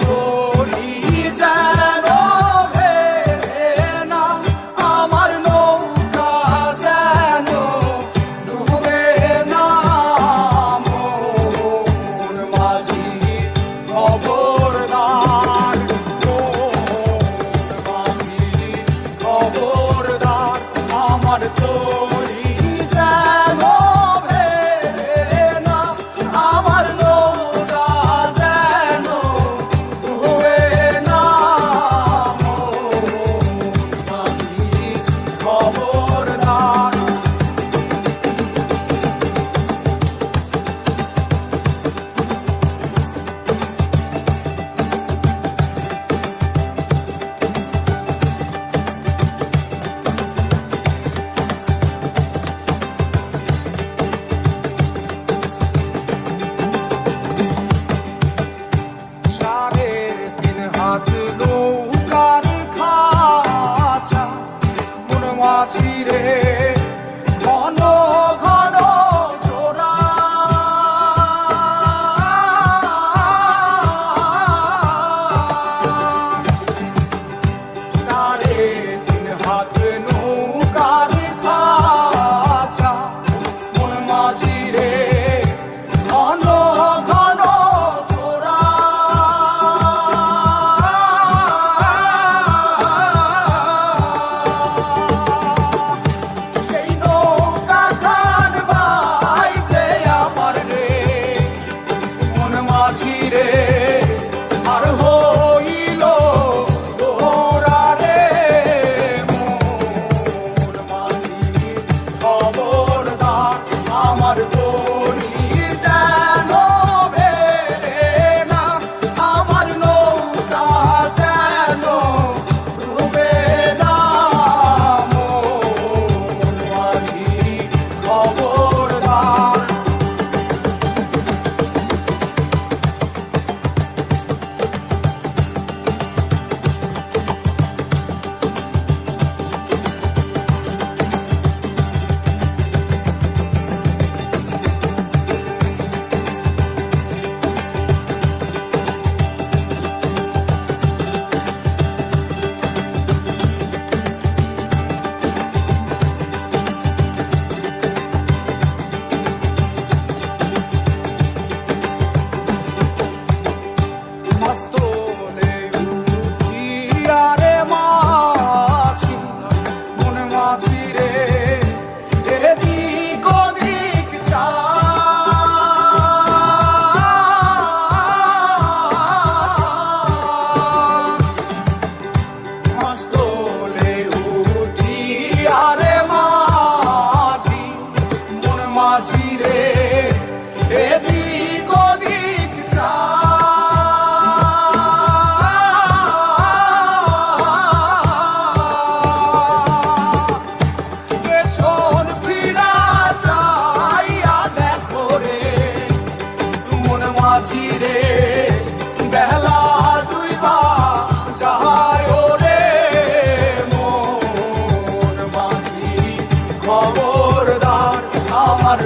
Lord. আছি রে। auditorium. তীরে বেলা দুইবা যাহায় ওরে মন মাঝি খবরদার আমার